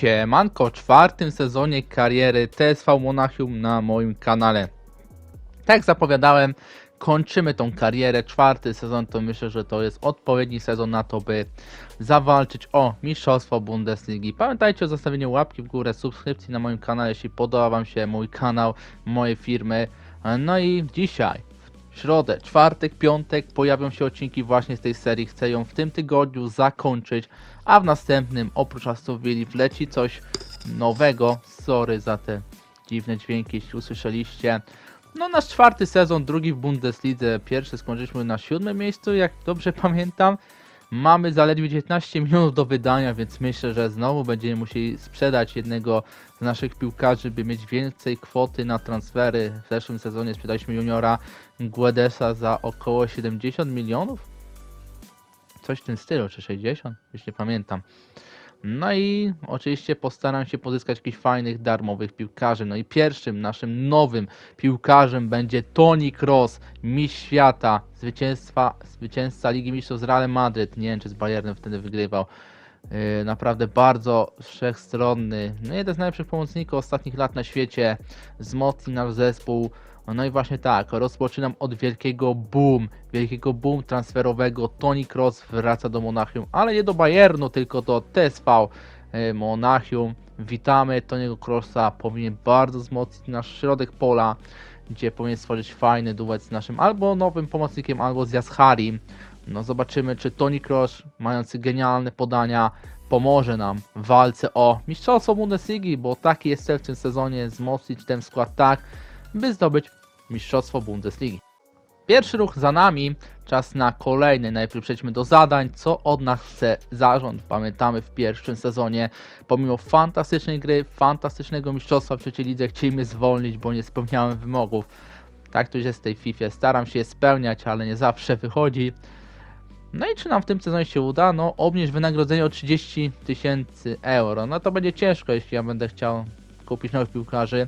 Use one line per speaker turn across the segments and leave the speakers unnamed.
Siemanko, czwartym sezonie kariery TSV Monachium na moim kanale. Tak zapowiadałem, kończymy tą karierę. Czwarty sezon to myślę, że to jest odpowiedni sezon na to, by zawalczyć o mistrzostwo Bundesligi. Pamiętajcie o zostawieniu łapki w górę, subskrypcji na moim kanale, jeśli podoba Wam się mój kanał, moje firmy. No i dzisiaj, środę, czwartek, piątek pojawią się odcinki właśnie z tej serii. Chcę ją w tym tygodniu zakończyć, a w następnym oprócz Aston Villa wleci coś nowego. Sorry za te dziwne dźwięki, jeśli usłyszeliście. No nasz czwarty sezon, drugi w Bundeslidze, pierwszy skończyliśmy na siódmym miejscu, jak dobrze pamiętam. Mamy zaledwie 19 milionów do wydania, więc myślę, że znowu będziemy musieli sprzedać jednego z naszych piłkarzy, by mieć więcej kwoty na transfery. W zeszłym sezonie sprzedaliśmy juniora Guedesa za około 70 milionów. Coś w tym stylu, czy 60, już nie pamiętam. No i oczywiście postaram się pozyskać jakichś fajnych, darmowych piłkarzy. No i pierwszym naszym nowym piłkarzem będzie Toni Kroos, mistrz świata, zwycięstwa, zwycięzca Ligi Mistrzów z Realem Madryt. Nie wiem, czy z Bayernem wtedy wygrywał. Yy, naprawdę bardzo wszechstronny. No jeden z najlepszych pomocników ostatnich lat na świecie. Wzmocni nasz zespół. No i właśnie tak, rozpoczynam od wielkiego boom, wielkiego boom transferowego. Toni Kroos wraca do Monachium, ale nie do Bayernu, tylko do TSV e, Monachium. Witamy Toniego Kroosa, powinien bardzo wzmocnić nasz środek pola, gdzie powinien stworzyć fajny duet z naszym albo nowym pomocnikiem, albo z Jasharim. No zobaczymy, czy Toni Kroos, mający genialne podania, pomoże nam w walce o mistrzostwo Bundesligi, bo taki jest cel w tym sezonie, wzmocnić ten skład tak, by zdobyć mistrzostwo Bundesligi. Pierwszy ruch za nami, czas na kolejny. Najpierw przejdźmy do zadań, co od nas chce zarząd. Pamiętamy w pierwszym sezonie, pomimo fantastycznej gry, fantastycznego mistrzostwa w trzeciej lidze, chcieliśmy zwolnić, bo nie spełniałem wymogów. Tak to jest w tej FIFA. Staram się je spełniać, ale nie zawsze wychodzi. No i czy nam w tym sezonie się uda? No, obniż wynagrodzenie o 30 tysięcy euro. No to będzie ciężko, jeśli ja będę chciał kupić nowych piłkarzy.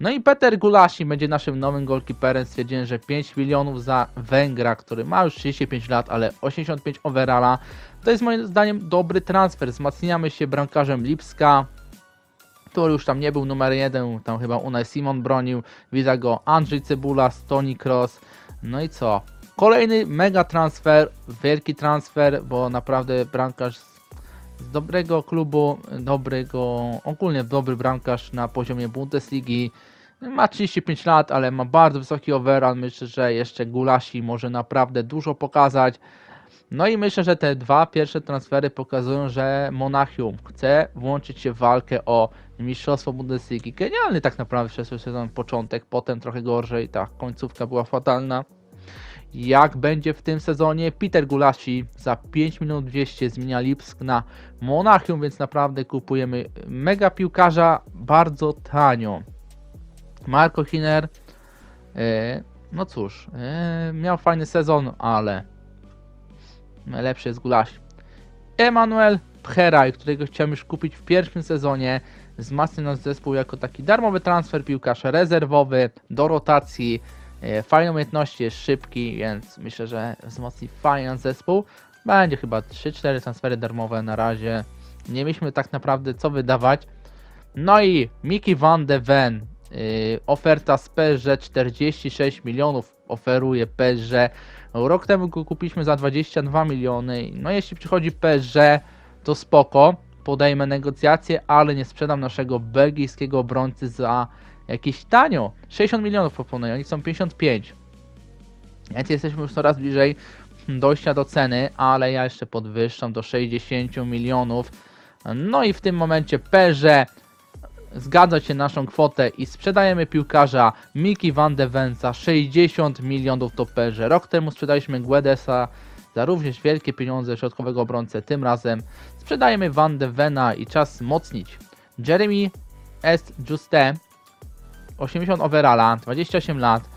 No i Peter Gulasi będzie naszym nowym goalkeeperem. Stwierdziłem, że 5 milionów za Węgra, który ma już 35 lat, ale 85 overalla. To jest moim zdaniem dobry transfer. Wzmacniamy się bramkarzem Lipska, który już tam nie był numer jeden, tam chyba Unai Simon bronił. Widać go Andrzej Cebula, Toni Cross. No i co? Kolejny mega transfer, wielki transfer, bo naprawdę bramkarz z dobrego klubu, dobrego, ogólnie dobry bramkarz na poziomie Bundesligi. Ma 35 lat, ale ma bardzo wysoki overall. Myślę, że jeszcze Gulasi może naprawdę dużo pokazać. No i myślę, że te dwa pierwsze transfery pokazują, że Monachium chce włączyć się w walkę o mistrzostwo Bundesligi. Genialny tak naprawdę przez sezon początek, potem trochę gorzej, ta końcówka była fatalna jak będzie w tym sezonie. Peter Gulasi za 5 minut 200 zmienia Lipsk na Monachium, więc naprawdę kupujemy mega piłkarza bardzo tanio. Marco Hiner, e, no cóż, e, miał fajny sezon, ale najlepszy jest Gulasi. Emanuel Pcheraj, którego chciałem już kupić w pierwszym sezonie, wzmacnia nasz zespół jako taki darmowy transfer, piłkarz rezerwowy do rotacji. E, Fajne umiejętności, jest szybki, więc myślę, że wzmocni fajny zespół. Będzie chyba 3-4 transfery darmowe na razie. Nie mieliśmy tak naprawdę co wydawać. No i Mickey Van de Ven. Yy, oferta z PSG 46 milionów oferuje PSG. Rok temu go kupiliśmy za 22 miliony. No jeśli przychodzi PSG, to spoko. Podejmę negocjacje, ale nie sprzedam naszego belgijskiego obrońcy za jakieś tanio. 60 milionów proponują, oni są 55. Więc jesteśmy już coraz bliżej dojścia do ceny, ale ja jeszcze podwyższam do 60 milionów. No i w tym momencie Perze zgadza się naszą kwotę i sprzedajemy piłkarza Miki Van de Ven za 60 milionów do Perze. Rok temu sprzedaliśmy Guedesa za również wielkie pieniądze środkowego obrońcę. Tym razem sprzedajemy Van de Vena i czas wzmocnić. Jeremy S. Juste 80 overalla, 28 lat,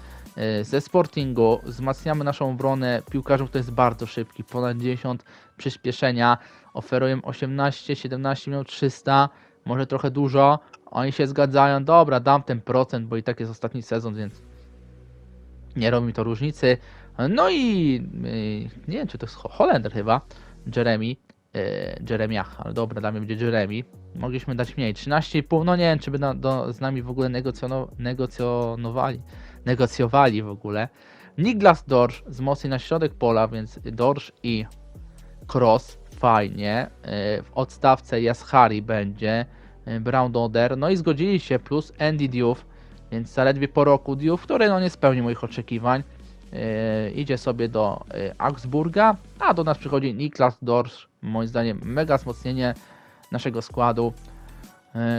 y, ze Sportingu, wzmacniamy naszą obronę piłkarzem, który jest bardzo szybki, ponad 90 przyspieszenia, oferują 18, 17 minut 300, może trochę dużo, oni się zgadzają, dobra, dam ten procent, bo i tak jest ostatni sezon, więc nie robi mi to różnicy. No i yy, nie wiem, czy to jest Ho- Holender chyba, Jeremy, e, Jeremiach, ale dobra, mnie będzie Jeremy. Mogliśmy dać mniej, 13,5, no nie wiem, czy by na, do, z nami w ogóle negocjono, negocjonowali, negocjowali w ogóle. Niklas Dorsz wzmocni na środek pola, więc Dorsz i Cross, fajnie. E, W odstawce Yashari będzie, e, Brown Doder, no i zgodzili się, plus Andy Diouf, więc zaledwie po roku Diouf, który no nie spełnił moich oczekiwań. E, idzie sobie do Augsburga, a do nas przychodzi Niklas Dorsz, moim zdaniem mega wzmocnienie naszego składu.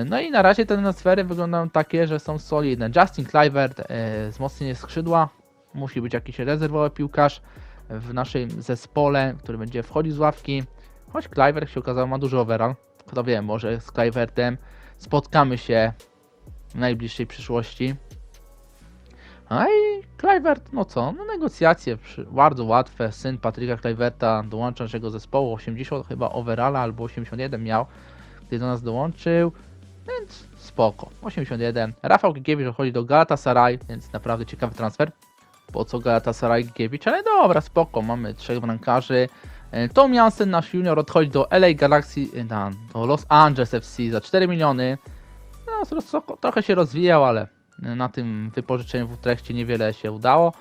No i na razie te transfery wyglądają takie, że są solidne. Justin Kluivert, wzmocnienie skrzydła, musi być jakiś rezerwowy piłkarz w naszym zespole, który będzie wchodził z ławki. Choć Kluivert się okazał ma duży overall. Kto wie, może z Kluivertem spotkamy się w najbliższej przyszłości. A i Kluivert, no co, no negocjacje bardzo łatwe. Syn Patryka Kluiverta dołącza naszego zespołu, 80 chyba overalla albo 81 miał, gdy do nas dołączył, więc spoko, 81. Rafał Gigiewicz odchodzi do Galatasaray, więc naprawdę ciekawy transfer. Po co Galatasaray Gigiewicz, ale dobra, spoko, mamy trzech bramkarzy. E, Tom Jansen, nasz junior, odchodzi do LA Galaxy, e, na, do Los Angeles FC za 4 miliony. No, trochę się rozwijał, ale na tym wypożyczeniu w Utrechcie niewiele się udało.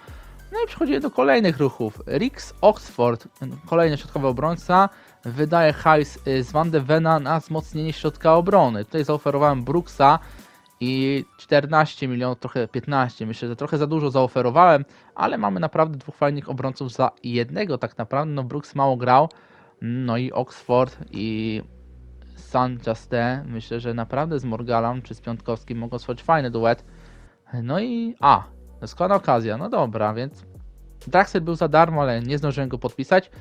No i przechodzimy do kolejnych ruchów. Rix Oxford, kolejny środkowy obrońca, wydaje hajs z Van de Vena na wzmocnienie środka obrony. Tutaj zaoferowałem Brooksa i 14 milionów, trochę 15, myślę, że trochę za dużo zaoferowałem, ale mamy naprawdę dwóch fajnych obrońców za jednego tak naprawdę. No Brooks mało grał, no i Oxford i Sanchaste, myślę, że naprawdę z Morgalam czy z Piątkowskim mogą stworzyć fajny duet. No i a, składa okazja, no dobra, więc Draxler był za darmo, ale nie zdążyłem go podpisać.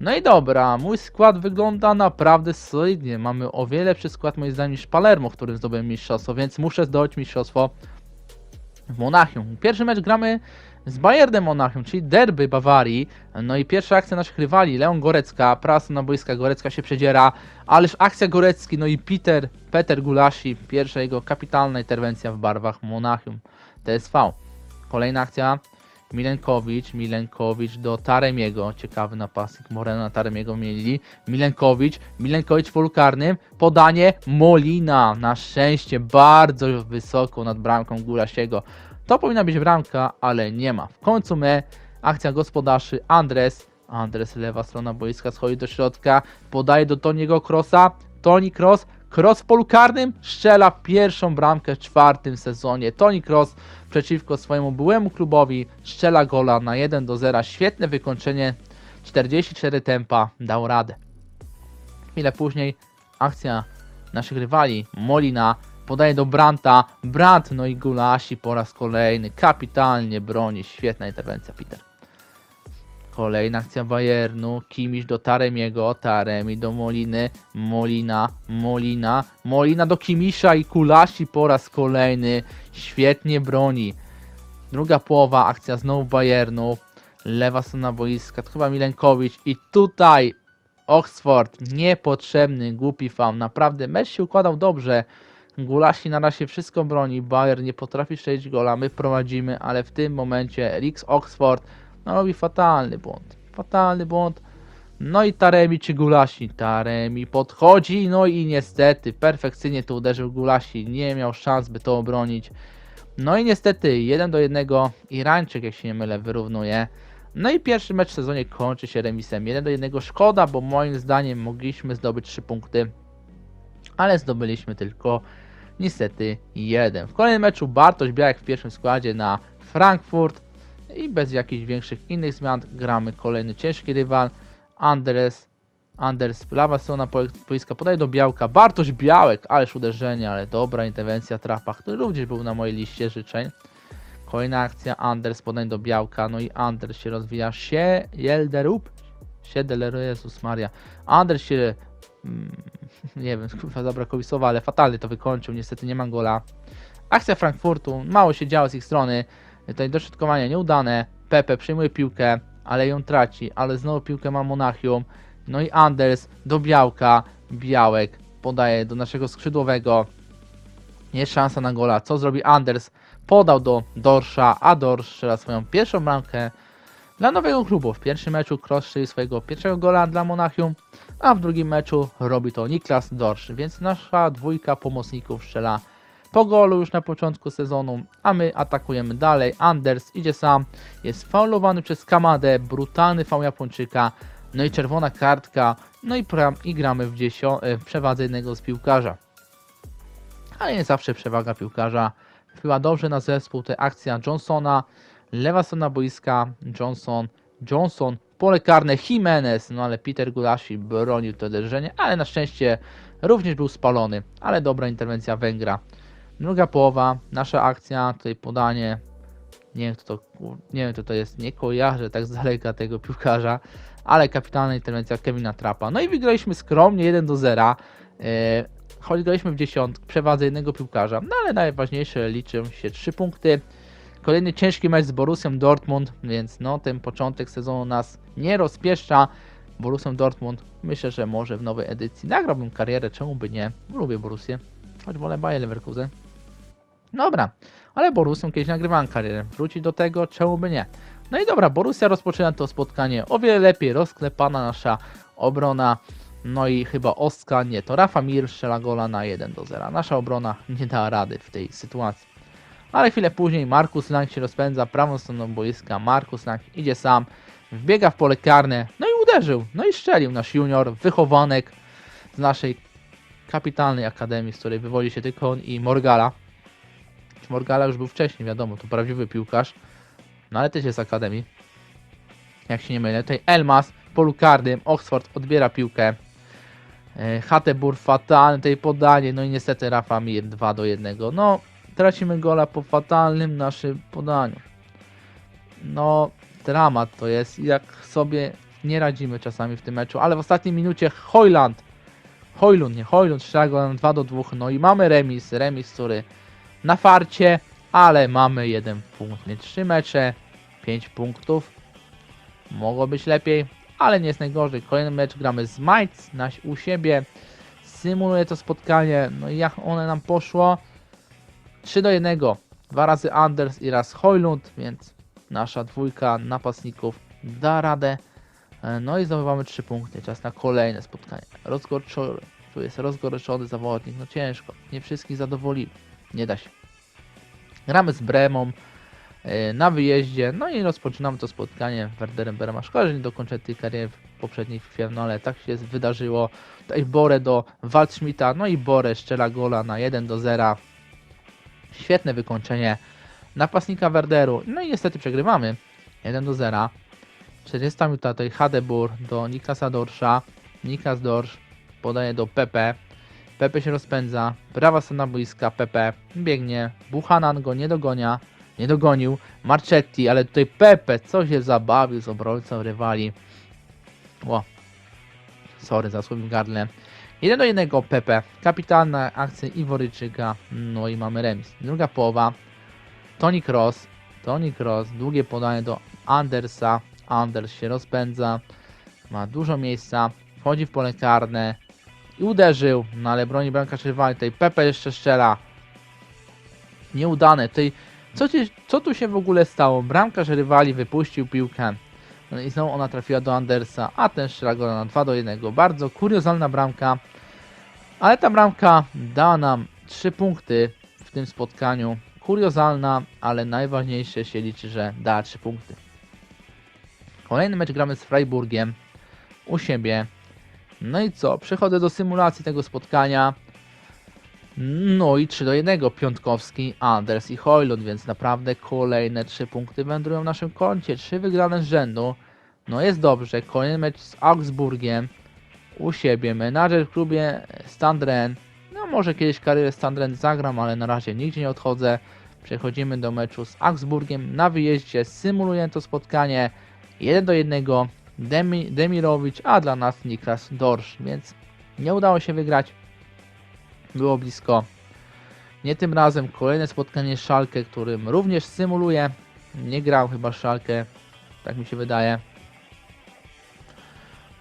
No i dobra, mój skład wygląda naprawdę solidnie. Mamy o wiele lepszy skład moim zdaniem niż Palermo, w którym zdobyłem mistrzostwo, więc muszę zdobyć mistrzostwo w Monachium. Pierwszy mecz gramy z Bayernem Monachium, czyli derby Bawarii. No i pierwsza akcja naszych rywali, Leon Gorecka, prasa na boiska, Gorecka się przedziera, ależ akcja Gorecki, no i Peter, Peter Gulasi, pierwsza jego kapitalna interwencja w barwach Monachium, TSV. Kolejna akcja, Milenkowicz, Milenkowicz do Taremiego, ciekawy napastnik, Moreno na Taremiego mieli, Milenkowicz, Milenkowicz w polu karnym, podanie Molina, na szczęście bardzo wysoko nad bramką Gulasiego. To powinna być bramka, ale nie ma. W końcu my, akcja gospodarzy, Andres, Andres lewa strona boiska schodzi do środka, podaje do Toniego Krosa, Toni Kroos, Kroos w polu karnym, strzela pierwszą bramkę w czwartym sezonie. Toni Kroos przeciwko swojemu byłemu klubowi strzela gola na 1 do 0. Świetne wykończenie, 44 tempa, dał radę. Chwilę później akcja naszych rywali, Molina podaje do Branta, Brant no i Gulasi po raz kolejny, kapitalnie broni, świetna interwencja Peter. Kolejna akcja Bayernu, Kimiś do Taremiego, Taremi do Moliny, Molina, Molina, Molina do Kimisza i Kulasi po raz kolejny, świetnie broni. Druga połowa, akcja znowu Bayernu, lewa strona boiska, to chyba Milenkowicz i tutaj Oxford, niepotrzebny, głupi faul, naprawdę mecz się układał dobrze, Gulasi na razie wszystko broni, Bayern nie potrafi strzelić gola, my prowadzimy, ale w tym momencie Rix Oxford no, robi fatalny błąd, fatalny błąd. No i Taremi czy Gulasi, Taremi podchodzi, no i niestety perfekcyjnie to uderzył Gulasi, nie miał szans by to obronić. No i niestety 1 do 1 Irańczyk, jak się nie mylę, wyrównuje. No i pierwszy mecz w sezonie kończy się remisem 1 do 1. Szkoda, bo moim zdaniem mogliśmy zdobyć 3 punkty, ale zdobyliśmy tylko niestety jeden. W kolejnym meczu Bartosz Białek w pierwszym składzie na Frankfurt i bez jakichś większych innych zmian gramy kolejny ciężki rywal. Andres, Anders, prawa strona boiska podaje do Białka. Bartosz Białek, ależ uderzenie, ale dobra interwencja trapa, który również był na mojej liście życzeń. Kolejna akcja, Anders podaje do Białka, no i Anders się rozwija. Sie, Jelderup, Siedler, Jezus Maria. Anders się, mm, nie wiem, zabrakło mi słowa, ale fatalnie to wykończył, niestety nie ma gola. Akcja Frankfurtu, mało się działo z ich strony, tutaj dośrodkowanie nieudane, Pepe przejmuje piłkę, ale ją traci, ale znowu piłkę ma Monachium, no i Anders do Białka, Białek podaje do naszego skrzydłowego, jest szansa na gola, co zrobi Anders? Podał do Dorsza, a Dorsz strzela swoją pierwszą bramkę dla nowego klubu. W pierwszym meczu Kroos strzelił swojego pierwszego gola dla Monachium, a w drugim meczu robi to Niklas Dorsz, więc nasza dwójka pomocników strzela po golu już na początku sezonu, a my atakujemy dalej. Anders idzie sam, jest faulowany przez Kamadę, brutalny faul Japończyka, no i czerwona kartka, no i, pra- i gramy w, dziesio- e, w przewadze jednego z piłkarza. Ale nie zawsze przewaga piłkarza wpływa dobrze na zespół. To akcja Johnsona, lewa strona boiska, Johnson, Johnson, pole karne Jimenez, no ale Peter Gulasi bronił to uderzenie, ale na szczęście również był spalony, ale dobra interwencja Węgra. Druga połowa, nasza akcja, tutaj podanie, nie wiem kto to, nie wiem kto to jest, nie kojarzę tak z daleka tego piłkarza, ale kapitalna interwencja Kevina Trapa. No i wygraliśmy skromnie 1 do 0. E, choć graliśmy w dziesiątkę, przewadze jednego piłkarza, no ale najważniejsze liczą się 3 punkty. Kolejny ciężki mecz z Borussią Dortmund, więc no ten początek sezonu nas nie rozpieszcza. Borussią Dortmund, myślę, że może w nowej edycji nagrałbym karierę, czemu by nie? Lubię Borussię, choć wolę Bayer Leverkusen. Dobra, ale Borussią kiedyś nagrywałem karierę, wrócić do tego, czemu by nie? No i dobra, Borussia rozpoczyna to spotkanie o wiele lepiej, rozklepana nasza obrona, no i chyba Oska, nie, to Rafa Mir strzela gola na 1 do 0. Nasza obrona nie dała rady w tej sytuacji. Ale chwilę później Markus Lang się rozpędza prawą stroną boiska. Markus Lang idzie sam, wbiega w pole karne, no i uderzył. No i strzelił nasz junior, wychowanek z naszej kapitalnej akademii, z której wywodzi się tylko on i Morgala. Morgala już był wcześniej, wiadomo, to prawdziwy piłkarz, no ale też jest z akademii. Jak się nie mylę. Tutaj Elmas polu karnym, Oxford odbiera piłkę. E, Hatebur fatalne tej podanie, no i niestety Rafa Mir 2 do 1. No, tracimy gola po fatalnym naszym podaniu. No, dramat to jest, jak sobie nie radzimy czasami w tym meczu, ale w ostatniej minucie Hojland, Hojlund, nie Hojlund, strzela go na 2 do 2, no i mamy remis, remis, który na farcie, ale mamy jeden punkt, nie 3 mecze, 5 punktów, mogło być lepiej, ale nie jest najgorzej. Kolejny mecz gramy z Mainz na, u siebie. Symuluje to spotkanie. No i jak one nam poszło? 3 do 1. Dwa razy Anders i raz Hojlund, więc nasza dwójka napastników da radę. No i zdobywamy 3 punkty. Czas na kolejne spotkanie. Rozgorczony, tu jest rozgorczony zawodnik. No ciężko. Nie wszystkich zadowoli. Nie da się. Gramy z Bremą e, na wyjeździe. No i rozpoczynamy to spotkanie Werderem Berma. Szkoda, że nie dokończę tej kariery w poprzedniej chwili, no ale tak się wydarzyło. Tutaj Bore do Waldschmidta, no i Bore strzela gola na 1 do 0. Świetne wykończenie napastnika Werderu. No i niestety przegrywamy 1 do 0. 40 minuta tutaj Hadebur do Niklasa Dorsza. Niklas Dorsz podaje do Pepe. Pepe się rozpędza. Prawa strona boiska. Pepe biegnie. Buchanan go nie dogonia. Nie dogonił. Marchetti, ale tutaj Pepe co się zabawił z obrońcą rywali. Ło. Sorry za słowem gardle. 1 do 1 Pepe. Kapitalna akcja Iworyczyka. No i mamy remis. Druga połowa. Tony Cross. Tony Cross. Długie podanie do Andersa. Anders się rozpędza. Ma dużo miejsca. Wchodzi w pole karne. I uderzył. No ale broni bramkarz rywali. Tutaj Pepe jeszcze strzela. Nieudane. Tutaj co, ci, co tu się w ogóle stało? Bramkarz rywali wypuścił piłkę. No i znowu ona trafiła do Andersa, a ten strzela go na 2 do 1. Bardzo kuriozalna bramka. Ale ta bramka dała nam 3 punkty w tym spotkaniu. Kuriozalna, ale najważniejsze się liczy, że dała 3 punkty. Kolejny mecz gramy z Freiburgiem u siebie. No i co? Przechodzę do symulacji tego spotkania. No i 3 do 1 Piątkowski, Anders i Hojlund, więc naprawdę kolejne 3 punkty wędrują w naszym koncie. 3 wygrane z rzędu. No jest dobrze. Kolejny mecz z Augsburgiem u siebie. Menadżer w klubie Standren. No może kiedyś karierę Standren zagram, ale na razie nigdzie nie odchodzę. Przechodzimy do meczu z Augsburgiem na wyjeździe. Symuluję to spotkanie 1 do 1. Demi, Demirowicz, a dla nas Niklas Dorsz, więc nie udało się wygrać. Było blisko. Nie tym razem kolejne spotkanie z Szalkę, którym również symuluję. Nie grał chyba Szalkę, tak mi się wydaje.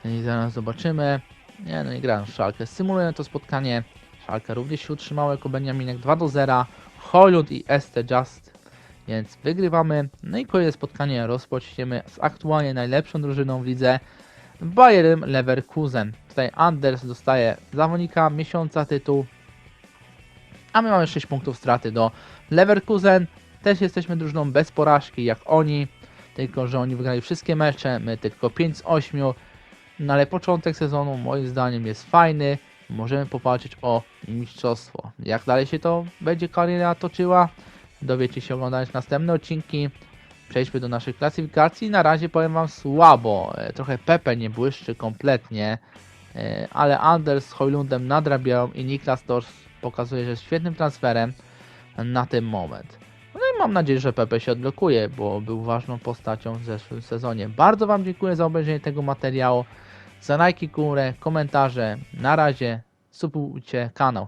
I zaraz zobaczymy. Nie, no nie grałem Szalkę. Symuluję to spotkanie. Szalkę również się utrzymało jako Beniaminek 2 do 0. Hojlund i Este Just. Więc wygrywamy. No i kolejne spotkanie rozpoczniemy z aktualnie najlepszą drużyną w lidze. Bayerem Leverkusen. Tutaj Anders dostaje zawodnika miesiąca tytuł. A my mamy 6 punktów straty do Leverkusen. Też jesteśmy drużyną bez porażki jak oni. Tylko, że oni wygrali wszystkie mecze, my tylko 5 z 8. No ale początek sezonu moim zdaniem jest fajny. Możemy popatrzeć o mistrzostwo. Jak dalej się to będzie kariera toczyła? Dowiecie się oglądając następne odcinki. Przejdźmy do naszej klasyfikacji. Na razie powiem Wam słabo. E, Trochę Pepe nie błyszczy kompletnie. E, Ale Anders z Hojlundem nadrabiają i Niklas Tors pokazuje, że jest świetnym transferem na ten moment. No i mam nadzieję, że Pepe się odblokuje, bo był ważną postacią w zeszłym sezonie. Bardzo Wam dziękuję za obejrzenie tego materiału. Za lajki, górę, komentarze. Na razie subujcie kanał.